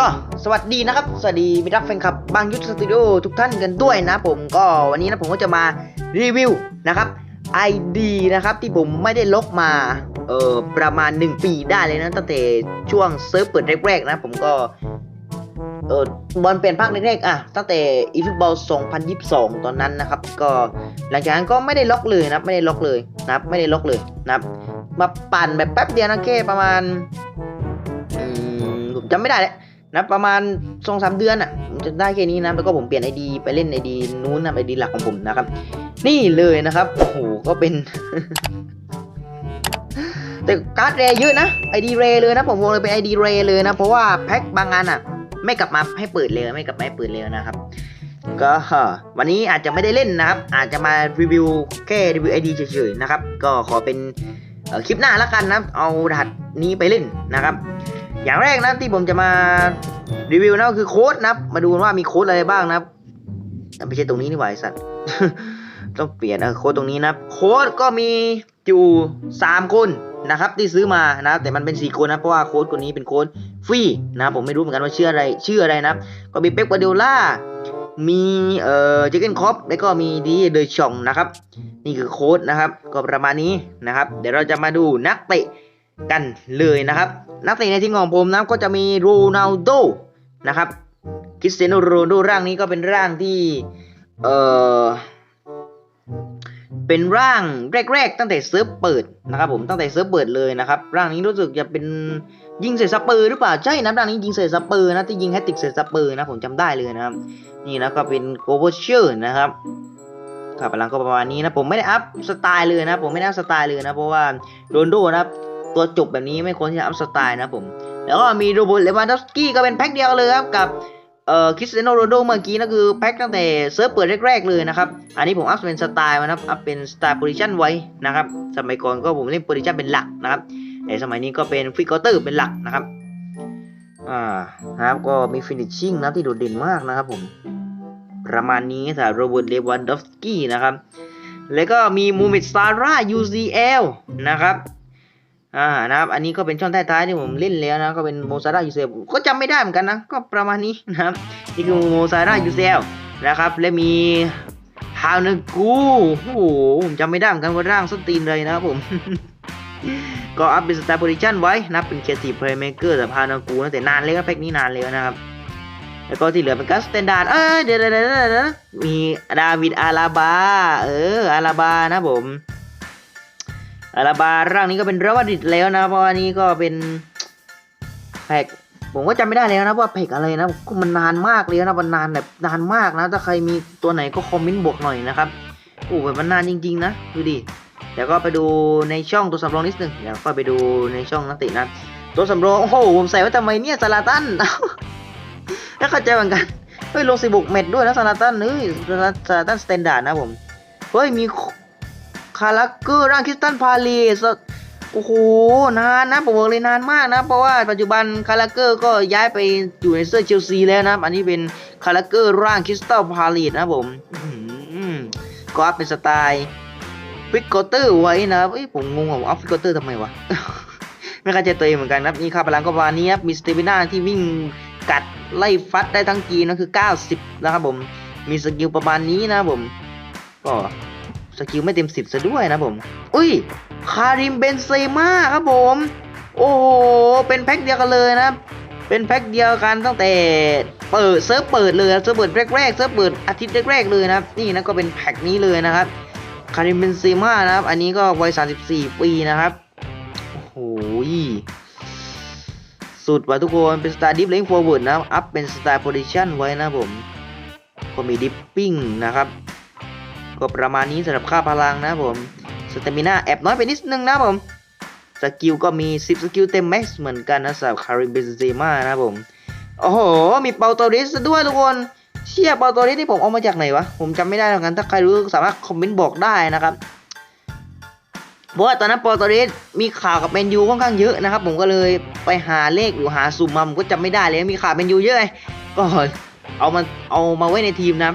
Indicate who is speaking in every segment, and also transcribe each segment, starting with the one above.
Speaker 1: ก็สวัสดีนะครับ สวัสดีมิตรรักแฟนคลับบางยุทธสตูดิโอทุกท่านกันด้วยนะผมก็วันนี้นะผมก็จะมารีวิวนะครับ ID นะครับที่ผมไม่ได้ลบมาเออประมาณ 1 ปีได้เลยนะตั้งแต่ช่วงเซิร์ฟเปิดแรกๆนะผมก็เออบอลเปลี่ยนภาคแรกๆอะตั้งแต่อีฟิบอล 2022 ตอนนั้นนะครับ ก็หลังจากนั้นก็ไม่ได้ล็อกเลยนะไม่ได้ล็อกเลยนะครับ ไม่ได้ล็อกเลยนะครับ มาปั่นแบบแป๊บเดียวนะแค่ประมาณอืมผมจำไม่ได้แล้ว นะประมาณสองสามเดือนอะจะได้แค่นี้นะแล้วก็ผมเปลี่ยนไอดีไปเล่นไอดีนู้นนะไอดีหลักของผมนะครับ นี่เลยนะครับโอ้โหก็เป็น แต่การ์ดเรย์เยอะนะไอดีเรย์เลยนะ ผมวงเลยเป็นไอดีเรย์เลยนะ เพราะว่าแพ็คบางอันอะ ไม่กลับมาให้เปิดเลยไม่กลับมาให้เปิดเลยนะครับก็วันนี้อาจจะไม่ได้เล่นนะครับ อาจจะมารีวิวแค่รีวิวไอดีเฉยๆนะครับ ก็ขอเป็นคลิปหน้าล้วกันนะ เอารหัสนี้ไปเล่นนะครับ อย่างแรกนะที่ผมจะมารีวิวนะก็คือโค้ดนะครับมาดูว่ามีโค้ดอะไรบ้างนะครับไม่ใช่ตรงนี้นี่หว่าไอสัตว์ต้องเปลี่ยนโค้ดตรงนี้นะโค้ดก็มีอยู่3คนนะครับที่ซื้อมานะแต่มันเป็น 4 คนนะเพราะว่าโค้ดคนนี้เป็นโค้ดฟรีนะผมไม่รู้เหมือนกันว่าชื่ออะไรชื่ออะไรนะก็มีเป๊กวาเดล่ามีเอ่อเจเกนคอปแล้วก็มีดีเดชองนะครับ นี่คือโค้ดนะครับ ก็ประมาณนี้นะครับ เดี๋ยวเราจะมาดูนักเตะ กันเลยนะครับ นักเตะในทีมของผมนะก็จะมีโรนัลโดนะครับคริสเตียโนโรนัลโดร่างนี้ก็เป็นร่างที่เออเป็นร่างแรก ๆ ตั้งแต่เซิร์ฟเปิดนะครับผมตั้งแต่เซิร์ฟเปิดเลยนะครับร่างนี้รู้สึกจะเป็นยิงเสร็จสเปอร์หรือเปล่าใช่นะร่างนี้ยิงเสร็จสเปอร์นะที่ยิงแฮตติกเสร็จสเปอร์นะผมจำได้เลยนะครับ นี่นะก็เป็นโกโบเชอร์นะครับขับพลังก็ประมาณนี้นะผมไม่ได้อัพสไตล์เลยนะผมไม่ได้อัพสไตล์เลยนะเพราะว่าโรนลโดนะครับ ตัวจบแบบนี้ไม่ควรที่จะอัพสไตล์นะผม แล้วก็มีโรเบิร์ตเลวานดอฟสกี้ก็เป็นแพ็คเดียวเลยครับกับเอ่อคริสเตียโนโรนโดเมื่อกี้นะคือแพ็คตั้งแต่เซิร์ฟเปิดแรกๆเลยนะครับ อันนี้ผมอัพเป็นสไตล์มานะครับอัพเป็นสไตล์โพซิชันไว้นะครับ สมัยก่อนก็ผมเล่นโพซิชันเป็นหลักนะครับแต่สมัยนี้ก็เป็นฟิกเกอร์เตอร์เป็นหลักนะครับอ่านะครับก็มีฟินิชชิ่งนะที่โดดเด่นมากนะครับผมประมาณนี้สำหรับโรเบิร์ตเลวันดอฟสกี้นะครับ แล้วก็มีมูมิดซาร่า UCL นะครับ อ่านะครับ อันนี้ก็เป็นช่องท้ายๆที่ผมเล่นแล้วนะ ก็เป็นโมซาร่า UCL ก็จำไม่ได้เหมือนกันนะ ก็ประมาณนี้นะครับ นี่คือโมซาร่า UCL นะครับ และมีฮาวนึกูโอ้โหผมจำไม่ได้เหมือนกันว่าร่างส้นตีนเลยนะครับผม ก็อัพเป็นสตาร์โพซิชันไว้นะเป็นเคสีเพลย์เมเกอร์แต่พานากูนะแต่นานเลยก็แพ็กนี้นานเลยนะครับแล้วก็ที่เหลือเป็นกัสเตนดาร์ดเออเดี๋ยวเดี๋ยวเดี๋ยวเดี๋ยวมีดาวิดอาราบา เอออาราบานะผม อาราบาร่างนี้ก็เป็นรวัดิตแล้วนะเพราะว่านี้ก็เป็นแพ็กผมก็จำไม่ได้แล้วนะว่าแพ็กอะไรนะมันนานมากเลยนะมันนานแบบนานมากนะ ถ้าใครมีตัวไหนก็คอมเมนต์บอกหน่อยนะครับโอ้แบบมันนานจริง ๆ นะดูดิเดี๋ยวก็ไปดูในช่องตัวสำรองนิดนึงเดี๋ยวก็ไปดูในช่องนักเตะนะตัวสำรองโอ้โหผมใส่ไว้ทำไมเนี่ยซาลาตันแล้วเข้าใจเหมือนกันเฮ้ยลงสิบุกเม็ดด้วยนะซาลาตันเฮ้ยซาลาตันสแตนดาร์ดนะผมเฮ้ยมี คาราเกอร์ร่างคริสตันพาลีสโอ้โห นานนะผมบอกเลยนานมากนะ เพราะว่าปัจจุบันคาราเกอร์ก็ย้ายไปอยู่ในเสื้อเชลซีแล้วนะ อันนี้เป็นคาราเกอร์ร่างคริสตัลพาลีนะผมก็อัพเป็นสไตล์ฟิกเกอร์เตอร์ไว้นะเอ้ยผมงงว่าผมเอาฟิกเกอร์เตอร์ทำไมวะ ไม่เข้าใจตัวเองเหมือนกันนะครับนี่ค่าพลังก็ประมาณนี้ครับมีสเตมินาที่วิ่งกัดไล่ฟัดได้ทั้งกีนะคือ 90 นะครับผม มีสกิลประมาณนี้นะผม ก็ สกิลไม่เต็ม10ซะด้วยนะผม อุ้ย คาริมเบนเซม่าครับผม โอ้โห เป็นแพ็คเดียวกันเลยนะเป็นแพ็คเดียวกันตั้งแต่เปิดเซิร์ฟเปิดเลยนะเซิร์ฟเปิดแรกๆเซิร์ฟเปิดอาทิตย์แรกๆเลยนะครับนี่นะก็เป็นแพ็คนี้เลยนะครับคาริมเบนเซม่านะครับ อันนี้ก็วัย 34 ปีนะครับโอ้โหสุดว่ะทุกคนเป็นสไตล์ดิฟเลงฟอร์เวิร์ดนะอัพเป็นสไตล์โพซิชันไว้นะผมก็มีดิปปิ้งนะครับ ก็ประมาณนี้สำหรับค่าพลังนะผมสเตมิน่าแอบน้อยไปนิดนึงนะผม สกิลก็มี 10 สกิลเต็มแม็กซ์เหมือนกันนะสำหรับคาริมเบนเซม่านะผม โอ้โห มีเปาโตริสด้วยทุกคนเชี่ยเปาโตริสที่ผมเอามาจากไหนวะ ผมจำไม่ได้เหมือนกันถ้าใครรู้สามารถคอมเมนต์บอกได้นะครับเพราะว่าตอนนั้นปอตอริสมีข่าวกับแมนยูค่อนข้างเยอะนะครับ ผมก็เลยไปหาเลขหรือหาสุ่มมาผมก็จำไม่ได้เลยมีข่าวแมนยูเยอะไงก็เอามาเอามาไว้ในทีมนะ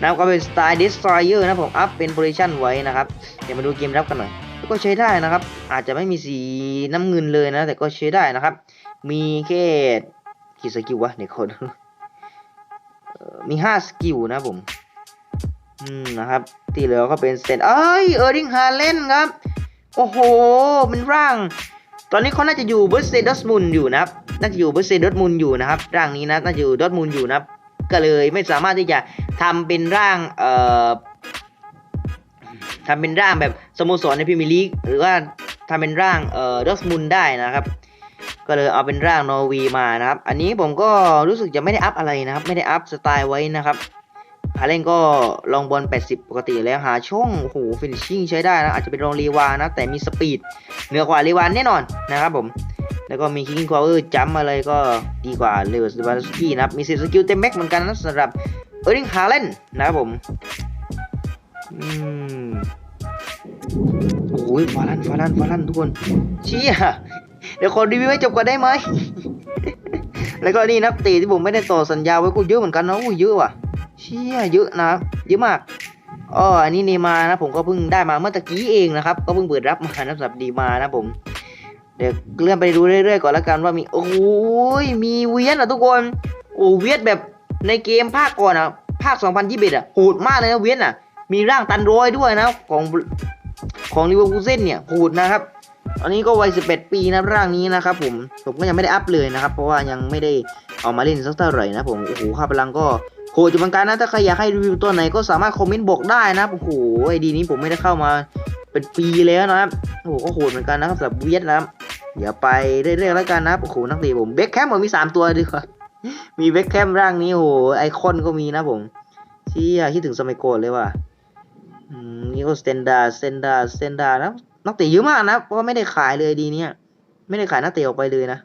Speaker 1: นะครับก็เป็นสไตล์ดิสทรอยเออร์นะผมอัพเป็นโพซิชันไว้นะครับ เดี๋ยวมาดูเกมรับกันหน่อย ก็ใช้ได้นะครับ อาจจะไม่มีสีน้ำเงินเลยนะ แต่ก็ใช้ได้นะครับ มีแค่กี่สกิลวะเดี๋ยคนมีห้าสกิลนะผม อืมนะครับ ที่เหลือก็เป็นเซนเอ้ยเออร์ดิงฮาเลนครับ โอ้โห เป็นร่าง ตอนนี้เขาน่าจะอยู่เบอร์เซดอสมุนอยู่นะครับ น่าจะอยู่เบอร์เซดอสมุนอยู่นะครับ ร่างนี้นะ น่าจะอยู่ดอสมุนอยู่นะครับ ก็เลยไม่สามารถที่จะ ทำเป็นร่างเอ่อทำเป็นร่างแบบสโมสรในพรีเมียร์ลีกหรือว่าทำเป็นร่างเอ่อดอสมุนได้นะครับ ก็เลยเอาเป็นร่างนอร์วีมานะครับ อันนี้ผมก็รู้สึกจะไม่ได้อัพอะไรนะครับ ไม่ได้อัพสไตล์ไว้นะครับฮาเล่นก็ลองบอล 80 ปกติแล้วหาช่องโหฟินิชชิ่งใช้ได้นะ อาจจะเป็นรองรีวานะ แต่มีสปีดเหนือกว่ารีวานแน่นอนนะครับผม แล้วก็มีคิงควอเออร์จัมอะไรก็ดีกว่าเลวสบาสกี้นะครับ มีสิสกิลเต็มแม็กเหมือนกันนะสำหรับ เออร์ลิงฮาเลนนะครับผมอืมโอ้ยฟาลันฟาลันฟาลันทุกคนเชี่ยเดี๋ยวขอรีวิวให้จบก่อนได้ไหม แล้วก็นี่นักเตะที่ผมไม่ได้ต่อสัญญาไว้ก็เยอะเหมือนกันนะอู้เยอะว่ะ เชี่ยเยอะนะ เยอะมากอ๋ออันนี้เนมานะผมก็เพิ่งได้มาเมื่อตะกี้เองนะครับ ก็เพิ่งเปิดรับมานะสำหรับดีมานะผม เดี๋ยวเลื่อนไปดูเรื่อยๆก่อนละกันว่ามี โอ้ยมีเวียนอะทุกคน โอ้เวียนแบบ ในเกมภาคก่อนอะภาค 2021อะโหดมากเลยนะเวียนอะ มีร่างตันโรยด้วยนะของของลิเวอร์พูลเซนเนี่ยโหดนะครับอันนี้ก็วัย11ปีนะร่างนี้นะครับผมผมก็ยังไม่ได้อัพเลยนะครับ เพราะว่ายังไม่ได้เอามาเล่นสักเท่าไหร่นะผมโอ้โหค่าพลังก็โหดอยู่เหมือนกันนะถ้าใครอยากให้รีวิวตัวไหนก็สามารถคอมเมนต์บอกได้นะโอ้โหไอดีนี้ผมไม่ได้เข้ามาเป็นปีแล้วนะครับโอ้โหก็โหดเหมือนกันนะครับสำหรับเวียดนะครับเดี๋ยวไปเรื่อยๆแล้วกันนะโอ้โหนักเตะผมเบคแคมผมมี 3 ตัวดีกว่า มีเบคแคมร่างนี้โหไอคอนก็มีนะผมเชี่ยคิดถึงสมัยก่อนเลยว่ะนี่ก็สเตนดาร์สเตนดาร์สเตนดาร์นะนักเตะเยอะมากนะเพราะว่าไม่ได้ขายเลยดีเนี้ยไม่ได้ขายนักเตะออกไปเลยนะ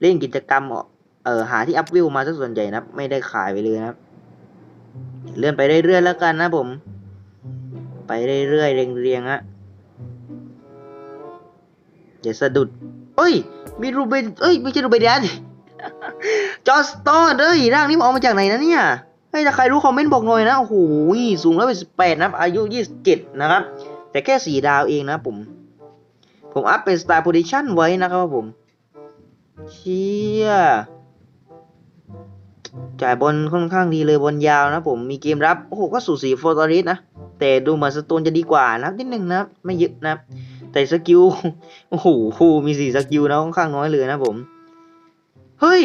Speaker 1: เล่นกิจกรรมเออหาที่อัพวิวมาซะส่วนใหญ่นะไม่ได้ขายไปเลยนะเลื่อนไปเรื่อยๆแล้วกันนะผม ไปเรื่อยๆเรียงๆฮะอย่าสะดุดเอ้ยมีรูเบนเอ้ยไม่ใช่รูเบนเดียน จอสโตนเอ้ยร่างนี้มันเอามาจากไหนนะเนี่ยเฮ้ยถ้าใครรู้คอมเมนต์บอกหน่อยนะ โอ้โหสูงแล้วเป็นสิบแปดนะอายุยี่สิบเจ็ดนะครับ แต่แค่สี่ดาวเองนะผม ผมอัพเป็นสตาร์โพซิชันไว้นะครับผม เชี่ยจ่ายบอลค่อนข้างดีเลยบอลยาวนะผมมีเกมรับ โอ้โห ก็สูสีโฟร์ตอริสนะ แต่ดูเหมือนสโตนจะดีกว่านะนิดนึงนะไม่เยอะนะ แต่สกิล โอ้โห มีสี่สกิลนะค่อนข้างน้อยเลยนะผม เฮ้ย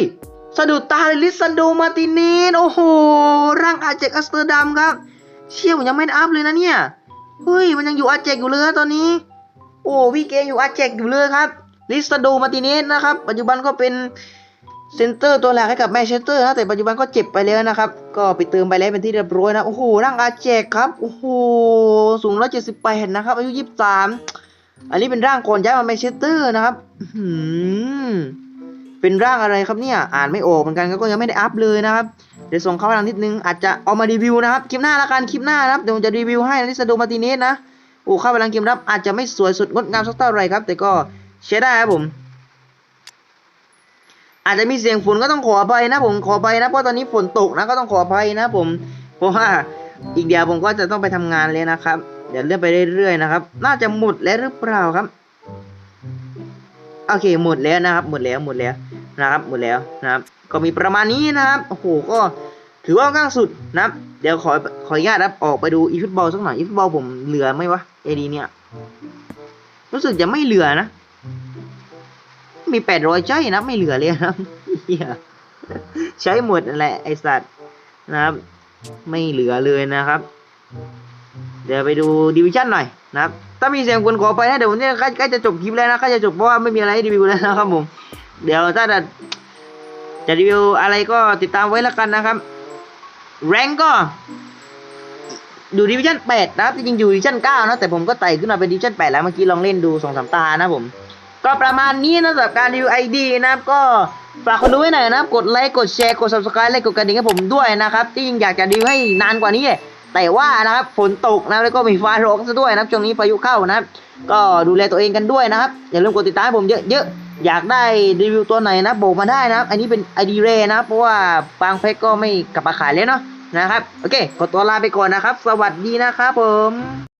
Speaker 1: สะดุดตาเลยลิซันโดมาติเนโอ้โห ร่างอาเจกอัสเตอร์ดัมครับ เชี่ยผมยังไม่อัพเลยนะเนี่ย เฮ้ย มันยังอยู่อาเจกอยู่เลยตอนนี้ โอ้พี่เกมอยู่อาเจกอยู่เลยครับ ลิซันโดมาตินสนนะครับ ปัจจุบันก็เป็นเซนเตอร์ตัวหลักให้กับแมนเชสเตอร์นะแต่ปัจจุบันก็เจ็บไปแล้วนะครับ ก็ไปเติมไปแล้วเป็นที่เรียบร้อยนะ โอ้โหร่างอาเจกครับ โอ้โห สูงร้อยเจ็ดสิบแปดนะครับ อายุยี่สิบสามอันนี้เป็นร่างก่อนย้ายมาแมนเชสเตอร์นะครับ อื้อหือ เป็นร่างอะไรครับเนี่ยอ่านไม่ออกเหมือนกันก็ยังไม่ได้อัพเลยนะครับเดี๋ยวส่งเข้ามานิดนึงอาจจะเอามารีวิวนะครับคลิปหน้าละกันคลิปหน้านะครับเดี๋ยวจะรีวิวให้ลิซาโดมาติเนสนะโอ้เข้าพลังเกมรับอาจจะไม่สวยสุดงดงามสักเท่าไรครับ แต่ก็ใช้ได้ครับผม อาจจะมีเสียงฝนก็ต้องขออภัยนะผมขออภัยนะเพราะตอนนี้ฝนตกนะก็ต้องขออภัยนะผมเพราะว่าอีกเดี๋ยวผมก็จะต้องไปทำงานเลยนะครับเดี๋ยวเลื่อนไปเรื่อยๆนะครับ น่าจะหมดแล้วหรือเปล่าครับ โอเคหมดแล้วนะครับ หมดแล้วหมดแล้วนะครับ หมดแล้วนะครับ ก็มีประมาณนี้นะครับโอ้โหก็ถือว่าค่อนข้างสุดนะครับ เดี๋ยวขอขออนุญาตครับออกไปดูอีฟุตบอลสักหน่อยอีฟุตบอลผมเหลือไหมวะเอดีเนี่ย รู้สึกจะไม่เหลือนะ มีแปดร้อยใจนะไม่เหลือเลยนะครับใช้หมดแหละไอสัตว์นะครับ ไม่เหลือเลยนะครับ เดี๋ยวไปดูดิวิชั่นหน่อยนะครับ ถ้ามีเสียงคนขอไปนะเดี๋ยวผมเนี่ยใกล้ก็จะจบคลิปแล้วนะใกล้จะจบเพราะว่าไม่มีอะไรรีวิวแล้วนะครับผม เดี๋ยวถ้าจะจะรีวิวอะไรก็ติดตามไว้แล้วกันนะครับแรงก็อยู่ดิวิชั่น8นะครับจริงๆอยู่ดิวิชั่น9นะแต่ผมก็ไต่ขึ้นมาเป็นดิวิชั่น8แล้วเมื่อกี้ลองเล่นดูสองสามตานะผม ก็ประมาณนี้นะสำหรับการรีวิวไอดีนะครับก็ฝากคนดูไว้หน่อยนะครับกดไลค์กดแชร์กด subscribe และกดกระดิ่งให้ผมด้วยนะครับที่จริงอยากจะรีวิวให้นานกว่านี้ แต่ว่านะครับฝนตกนะแล้วก็มีฟ้าร้องซะด้วยนะครับช่วงนี้พายุเข้านะครับ ก็ดูแลตัวเองกันด้วยนะครับอย่าลืมกดติดตามผมเยอะๆอยากได้รีวิวตัวไหนนะบอกมาได้นะครับ อันนี้เป็นไอดีเรนะเพราะว่าบางเพจก็ไม่กลับมาขายแล้วเนาะนะครับโอเคขอตัวลาไปก่อนนะครับ สวัสดีนะครับผม